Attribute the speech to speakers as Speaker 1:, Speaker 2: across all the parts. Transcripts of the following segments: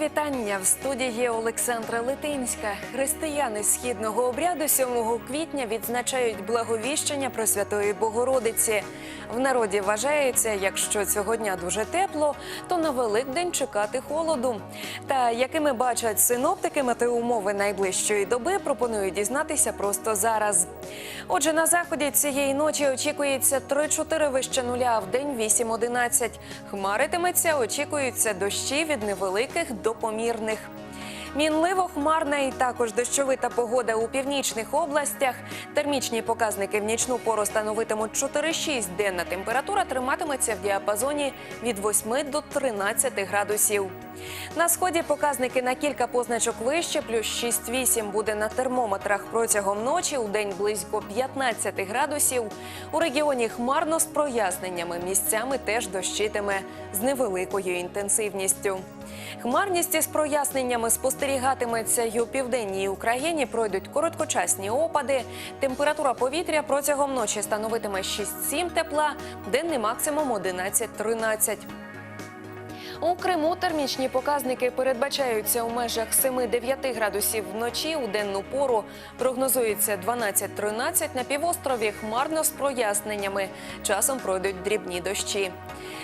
Speaker 1: вітання в студії Олександра Литинська. Християни східного обряду 7 квітня відзначають благовіщення Пресвятої Богородиці. В народі вважається, якщо цього дня дуже тепло, то на Великдень чекати холоду. Та якими бачать синоптики метеоумови найближчої доби, пропоную дізнатися просто зараз. Отже, на заході цієї ночі очікується 3-4 вище нуля, в день 8-11. Хмаритиметься, очікуються дощі від невеликих до помірних. Мінливо хмарна і також дощовита погода у північних областях. Термічні показники в нічну пору становитимуть 4-6. Денна температура триматиметься в діапазоні від 8 до 13 градусів. На сході показники на кілька позначок вище, плюс 6-8 буде на термометрах протягом ночі. У день близько 15 градусів. У регіоні хмарно з проясненнями. Місцями теж дощитиме з невеликою інтенсивністю. Хмарність із проясненнями спостерігатиметься й у південній Україні. Пройдуть короткочасні опади. Температура повітря протягом ночі становитиме 6-7 тепла, денний максимум 11-13. У Криму термічні показники передбачаються у межах 7-9 градусів вночі. У денну пору прогнозується 12-13 на півострові. Хмарно з проясненнями. Часом пройдуть дрібні дощі.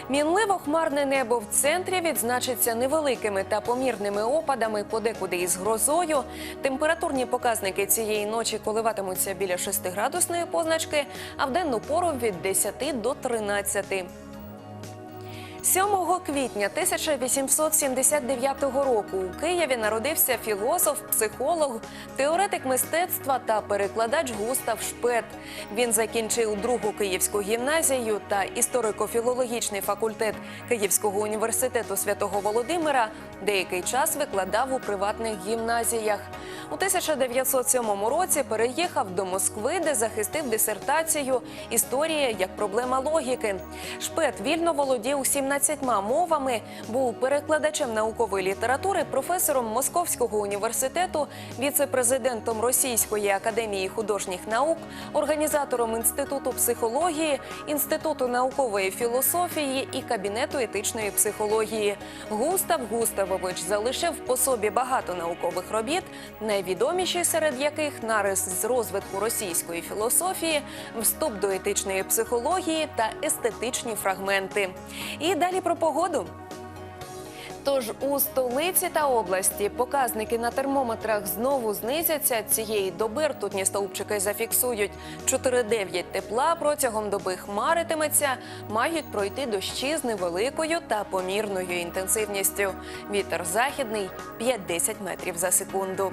Speaker 1: Мінливо хмарне небо в центрі відзначиться невеликими та помірними опадами, подекуди із грозою. Температурні показники цієї ночі коливатимуться біля 6 градусної позначки, а в денну пору від 10 до 13. 7 квітня 1879 року у Києві народився філософ, психолог, теоретик мистецтва та перекладач Густав Шпет. Він закінчив другу київську гімназію та історико-філологічний факультет Київського університету святого Володимира. Деякий час викладав у приватних гімназіях. У 1907 році переїхав до Москви, де захистив дисертацію Історія як проблема логіки. Шпет вільно володів 17 мовами, був перекладачем наукової літератури, професором Московського університету, віце-президентом Російської академії художніх наук, організатором інституту психології, інституту наукової філософії і кабінету етичної психології. Густав Густавович залишив по собі багато наукових робіт, найвідоміші серед яких нарис з розвитку російської філософії, вступ до етичної психології та естетичні фрагменти. І далі про погоду. Тож у столиці та області показники на термометрах знову знизяться. Цієї доби ртутні стовпчики зафіксують 4-9 тепла. Протягом доби хмаритиметься, мають пройти дощі з невеликою та помірною інтенсивністю. Вітер західний 5-10 метрів за секунду.